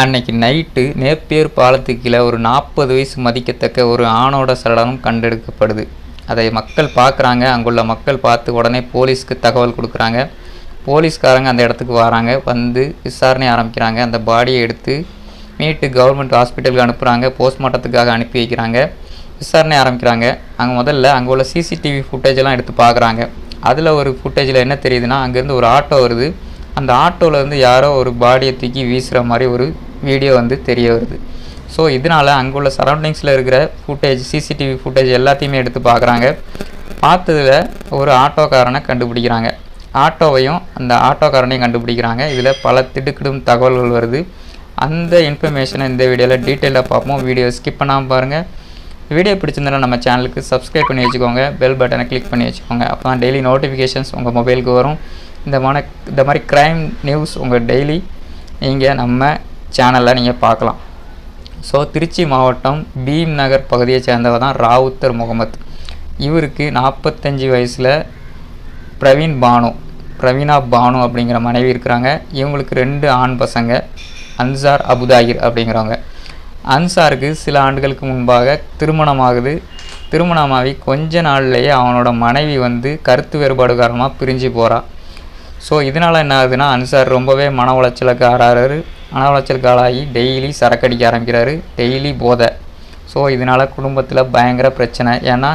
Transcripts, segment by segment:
அன்னைக்கு night Napier பாலத்துக்கு கீழே ஒரு நாற்பது வயசு மதிக்கத்தக்க ஒரு ஆணோட சடலம் கண்டெடுக்கப்படுது. அதை மக்கள் பார்க்குறாங்க. அங்குள்ள மக்கள் பார்த்து உடனே போலீஸ்க்கு தகவல் கொடுக்குறாங்க. போலீஸ்காரங்க அந்த இடத்துக்கு வராங்க. வந்து விசாரணை ஆரம்பிக்கிறாங்க. அந்த பாடியை எடுத்து மீட்டு கவர்மெண்ட் ஹாஸ்பிட்டலுக்கு அனுப்புகிறாங்க போஸ்ட்மார்ட்டத்துக்காக அனுப்பி வைக்கிறாங்க. விசாரணை ஆரம்பிக்கிறாங்க. அங்கே முதல்ல அங்கே உள்ள சிசிடிவி ஃபுட்டேஜ் எல்லாம் எடுத்து பார்க்குறாங்க. அதில் ஒரு ஃபுட்டேஜில் என்ன தெரியுதுன்னா அங்கேருந்து ஒரு ஆட்டோ வருது. அந்த ஆட்டோவிலேருந்து யாரோ ஒரு பாடியை தூக்கி வீசுகிற மாதிரி ஒரு வீடியோ வந்து தெரிய வருது. ஸோ இதனால் அங்கே உள்ள சரௌண்டிங்ஸில் இருக்கிற ஃபுட்டேஜ் சிசிடிவி ஃபுட்டேஜ் எல்லாத்தையுமே எடுத்து பார்க்குறாங்க பார்த்ததில் ஒரு ஆட்டோக்காரனை கண்டுபிடிக்கிறாங்க. ஆட்டோவையும் அந்த ஆட்டோக்காரனையும் கண்டுபிடிக்கிறாங்க. இதில் பல திடுக்கிடும் தகவல்கள் வருது. அந்த இன்ஃபர்மேஷனை இந்த வீடியோவில் டீட்டெயிலாக பார்ப்போம். வீடியோ ஸ்கிப் பண்ணாமல் பாருங்கள் வீடியோ பிடிச்சிருந்தா நம்ம சேனலுக்கு சப்ஸ்கிரைப் பண்ணி வச்சுக்கோங்க. பெல் பட்டனை கிளிக் பண்ணி வச்சுக்கோங்க. அப்போ தான் டெய்லி நோட்டிஃபிகேஷன்ஸ் உங்கள் மொபைலுக்கு வரும். இந்த மன இந்த மாதிரி க்ரைம் நியூஸ் உங்கள் டெய்லி நீங்கள் நம்ம சேனலில் நீங்கள் பார்க்கலாம். ஸோ திருச்சி மாவட்டம் பீம் நகர் பகுதியை சேர்ந்தவர் தான் ராவுத்தர் முகமது. இவருக்கு நாற்பத்தஞ்சு வயசில் பிரவீன் பானு பிரவீனா பானு அப்படிங்கிற மனைவி இருக்கிறாங்க. இவங்களுக்கு ரெண்டு ஆண் பசங்க அன்சார் அபுதாகிர் அப்படிங்கிறவங்க. அன்சாருக்கு சில ஆண்டுகளுக்கு முன்பாக திருமணமாகுது. திருமணமாகி கொஞ்ச நாள்லேயே அவனோட மனைவி வந்து கருத்து வேறுபாடு காரணமாக பிரிஞ்சு போகிறான் ஸோ இதனால் என்ன ஆகுதுன்னா அன்சார் ரொம்பவே மன உளைச்சலுக்கு ஆறாரு மன உளைச்சலுக்கு ஆளாகி டெய்லி சரக்கடிக்க ஆரம்பிக்கிறாரு. டெய்லி போதை. ஸோ இதனால் குடும்பத்தில் பயங்கர பிரச்சனை. ஏன்னா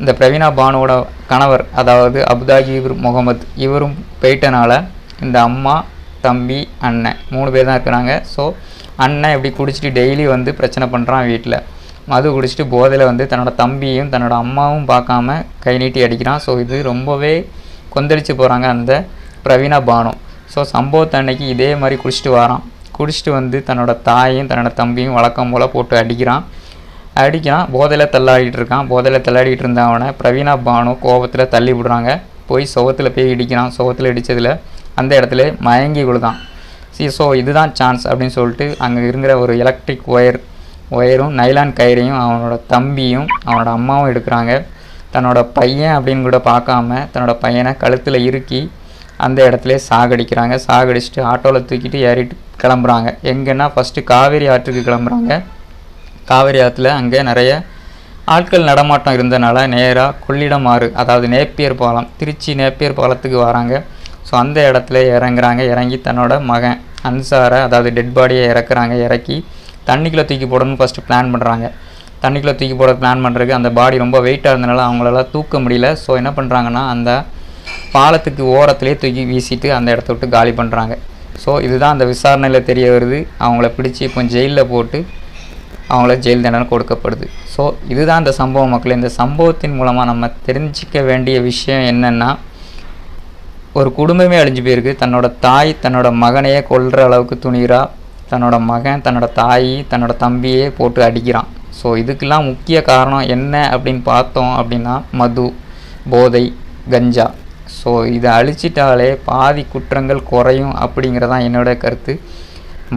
இந்த பிரவீனா பானுவோட கணவர் அதாவது அபுதாகிர் முகமது இவரும் போயிட்டனால இந்த அம்மா தம்பி அண்ணன் மூணு பேர் தான் இருக்கிறாங்க. ஸோ அண்ணன் இப்படி குடிச்சிட்டு டெய்லி வந்து பிரச்சனை பண்ணுறான் வீட்டில் மது குடிச்சிட்டு போதையில் வந்து தன்னோட தம்பியும் தன்னோட அம்மாவும் பார்க்காம கை நீட்டி அடிக்கிறான். ஸோ இது ரொம்பவே கொந்தளிச்சு போகிறாங்க அந்த பிரவீனா பானு. ஸோ சம்பவத்தை அன்னைக்கு இதே மாதிரி குடிச்சிட்டு வரான். குடிச்சிட்டு வந்து தன்னோட தாயையும் தன்னோட தம்பியும் வழக்கம் போல் போட்டு அடிக்கிறான். அடிக்கிறான். போதையில் தள்ளாடிட்டு இருக்கான். போதையில் தள்ளாடிட்டு இருந்தவனை பிரவீனா பானு கோபத்தில் தள்ளி விடுறாங்க. போய் சுகத்தில் போய் இடிக்கிறான். சுகத்தில் இடித்ததில் அந்த இடத்துல மயங்கி விழுதான் சி ஸோ இதுதான் சான்ஸ் அப்படின்னு சொல்லிட்டு அங்கே இருக்கிற ஒரு எலக்ட்ரிக் ஒயர் ஒயரும் நைலான் கயிறையும் அவனோட தம்பியும் அவனோட அம்மாவும் எடுக்கிறாங்க. தன்னோட பையன் அப்படின்னு கூட பார்க்காம தன்னோட பையனை கழுத்தில் இறுக்கி அந்த இடத்துல சாகடிக்கிறாங்க. சாகடிச்சுட்டு ஆட்டோவில் தூக்கிட்டு ஏறிட்டு கிளம்புறாங்க. எங்கன்னா ஃபஸ்ட்டு காவேரி ஆற்றுக்கு கிளம்புறாங்க. காவேரி ஆற்றுல அங்கே நிறைய ஆட்கள் நடமாட்டம் இருந்தனால நேராக கொள்ளிடம் ஆறு அதாவது நேப்பியர் பாலம் திருச்சி நேப்பியர் பாலத்துக்கு வராங்க. ஸோ அந்த இடத்துல இறங்குறாங்க. இறங்கி தன்னோட மகன் அன்சாரை அதாவது டெட் பாடியை இறக்குறாங்க. இறக்கி தண்ணிக்குள்ளே தூக்கி போடணும்னு ஃபஸ்ட்டு பிளான் பண்ணுறாங்க தண்ணிக்குள்ளே தூக்கி போட பிளான் பண்ணுறதுக்கு அந்த பாடி ரொம்ப வெயிட்டாக இருந்தனால அவங்களால தூக்க முடியல. ஸோ என்ன பண்ணுறாங்கன்னா அந்த பாலத்துக்கு ஓரத்துலேயே தூக்கி வீசிட்டு அந்த இடத்த விட்டு காலி பண்ணுறாங்க ஸோ இதுதான் அந்த விசாரணையில் தெரிய வருது. அவங்கள பிடிச்சி இப்போ ஜெயிலில் போட்டு அவங்கள ஜெயில் தண்டனை கொடுக்கப்படுது. ஸோ இதுதான் இந்த சம்பவம் மக்கள். இந்த சம்பவத்தின் மூலமாக நம்ம தெரிஞ்சிக்க வேண்டிய விஷயம் என்னென்னா ஒரு குடும்பமே அழிஞ்சு போயிருக்கு. தன்னோட தாய் தன்னோட மகனையே கொல்கிற அளவுக்கு துணிகிறா. தன்னோட மகன் தன்னோட தாய் தன்னோட தம்பியே போட்டு அடிக்கிறான். ஸோ இதுக்கெல்லாம் முக்கிய காரணம் என்ன அப்படின்னு பார்த்தோம் அப்படின்னா மது போதை கஞ்சா. ஸோ இதை அழிச்சிட்டாலே பாதி குற்றங்கள் குறையும் அப்படிங்கிறதான் என்னோட கருத்து.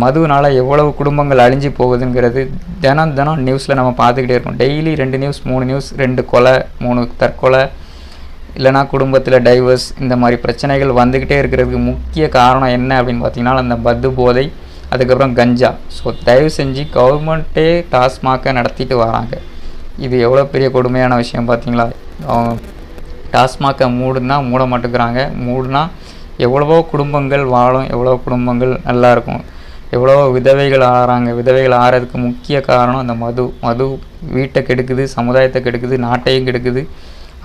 மதுவினால் எவ்வளவு குடும்பங்கள் அழிஞ்சு போகுதுங்கிறது தினம் தினம் நியூஸில் நம்ம பார்த்துக்கிட்டே இருக்கோம். டெய்லி ரெண்டு நியூஸ் மூணு நியூஸ் ரெண்டு கொலை மூணு தற்கொலை. இல்லைனா குடும்பத்தில் டைவர்ஸ் இந்த மாதிரி பிரச்சனைகள் வந்துக்கிட்டே இருக்கிறதுக்கு முக்கிய காரணம் என்ன அப்படின்னு பார்த்தீங்கன்னா அந்த மது போதை அதுக்கப்புறம் கஞ்சா. ஸோ தயவு செஞ்சு கவர்மெண்ட்டே டாஸ்மாகை நடத்திட்டு வராங்க. இது எவ்வளோ பெரிய கொடுமையான விஷயம் பார்த்தீங்களா? டாஸ்மாகை மூடுனா மூட மாட்டேங்கிறாங்க. மூடுனா எவ்வளவோ குடும்பங்கள் வாழும் எவ்வளோ குடும்பங்கள் நல்லாயிருக்கும் எவ்வளோ விதவைகள் ஆகிறாங்க விதவைகள் ஆகிறதுக்கு முக்கிய காரணம் இந்த மது. மது வீட்டை கெடுக்குது சமுதாயத்தை கெடுக்குது நாட்டையும் கெடுக்குது.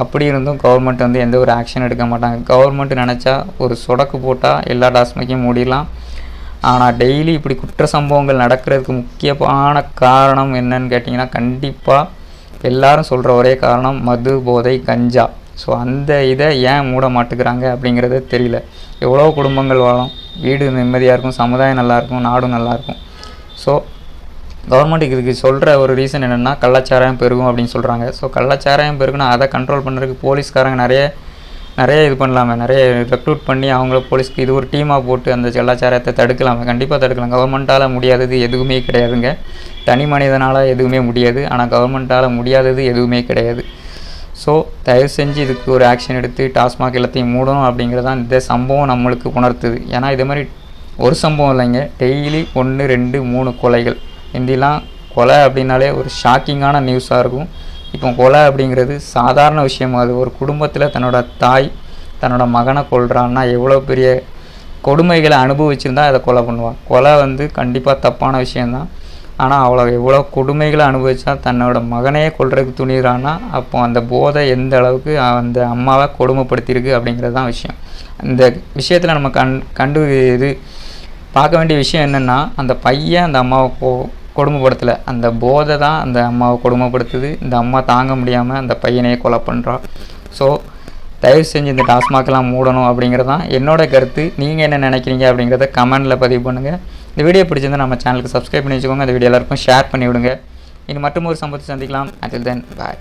அப்படி இருந்தும் கவர்மெண்ட் வந்து எந்த ஒரு ஆக்ஷன் எடுக்க மாட்டாங்க. கவர்மெண்ட் நினச்சா ஒரு சொடக்கு போட்டால் எல்லா டாஸ்மாக்கையும் மூடிடலாம். ஆனால் டெய்லி இப்படி குற்ற சம்பவங்கள் நடக்கிறதுக்கு முக்கியமான காரணம் என்னன்னு கேட்டிங்கன்னா கண்டிப்பாக எல்லாரும் சொல்கிற ஒரே காரணம் மது போதை கஞ்சா. ஸோ அந்த இதை ஏன் மூட மாட்டுக்கிறாங்க அப்படிங்கிறது தெரியல. எவ்வளோ குடும்பங்கள் வாழும்? வீடு நிம்மதியாக இருக்கும் சமுதாயம் நல்லாயிருக்கும் நாடும் நல்லாயிருக்கும் ஸோ கவர்மெண்ட்டுக்கு இதுக்கு சொல்கிற ஒரு ரீசன் என்னென்னா கள்ளச்சாராயம் பெருகும் அப்படின்னு சொல்கிறாங்க ஸோ கள்ளச்சாராயம் பெருகுனா அதை கண்ட்ரோல் பண்ணுறதுக்கு போலீஸ்காரங்க நிறைய நிறைய இது பண்ணலாமே. நிறைய ரெக்ரூட் பண்ணி அவங்கள போலீஸ்க்கு இது ஒரு டீமாக போட்டு அந்த கலாச்சாரத்தை தடுக்கலாமே. கண்டிப்பாக தடுக்கலாம். கவர்மெண்ட்டால் முடியாதது எதுவுமே கிடையாதுங்க. தனி மனிதனால் எதுவுமே முடியாது. ஆனால் கவர்மெண்ட்டால் முடியாதது எதுவுமே கிடையாது. ஸோ தயவு செஞ்சு இதுக்கு ஒரு ஆக்ஷன் எடுத்து டாஸ்மாக் எல்லாத்தையும் மூடணும் அப்படிங்கிறதான் இந்த சம்பவம் நம்மளுக்கு உணர்த்துது. ஏன்னா இது மாதிரி ஒரு சம்பவம் இல்லைங்க. டெய்லி ஒன்று ரெண்டு மூணு கொலைகள். இந்திலாம் கொலை அப்படின்னாலே ஒரு ஷாக்கிங்கான நியூஸாக இருக்கும். இப்போ கொலை அப்படிங்கிறது சாதாரண விஷயம்? அது ஒரு குடும்பத்தில் தன்னோட தாய் தன்னோட மகனை கொள்கிறான்னா எவ்வளோ பெரிய கொடுமைகளை அனுபவிச்சிருந்தா அதை கொலை பண்ணுவான். கொலை வந்து கண்டிப்பாக தப்பான விஷயந்தான் ஆனால் அவ்வளோ எவ்வளோ கொடுமைகளை அனுபவித்தா தன்னோட மகனையே கொள்றதுக்கு துணிகிறான்னா அப்போ அந்த போதை எந்த அளவுக்கு அந்த அம்மாவை கொடுமைப்படுத்தியிருக்கு அப்படிங்கிறது தான் விஷயம். இந்த விஷயத்தில் நம்ம கண் கண்டு இது பார்க்க வேண்டிய விஷயம் என்னென்னா அந்த பையன் அந்த அம்மாவை கொ கொடுமைப்படுத்தலை. அந்த போதை தான் அந்த அம்மாவை கொடுமைப்படுத்துது. இந்த அம்மா தாங்க முடியாமல் அந்த பையனையே கொலை பண்ணுறான் ஸோ தயவு செஞ்சு இந்த டாஸ்மாகெல்லாம் மூடணும் அப்படிங்கிறது தான் என்னோட கருத்து. நீங்கள் என்ன நினைக்கிறீங்க அப்படிங்கிறத கமெண்டில் பதிவு பண்ணுங்கள் இந்த வீடியோ பிடிச்சிருந்தா நம்ம சேனலுக்கு சப்ஸ்கிரைப் பண்ணி வச்சுக்கோங்க. இந்த வீடியோ எல்லாருக்கும் ஷேர் பண்ணி விடுங்க. இனி மட்டும் ஒரு சம்பவத்தை சந்திக்கலாம். அதில் தென் பாய்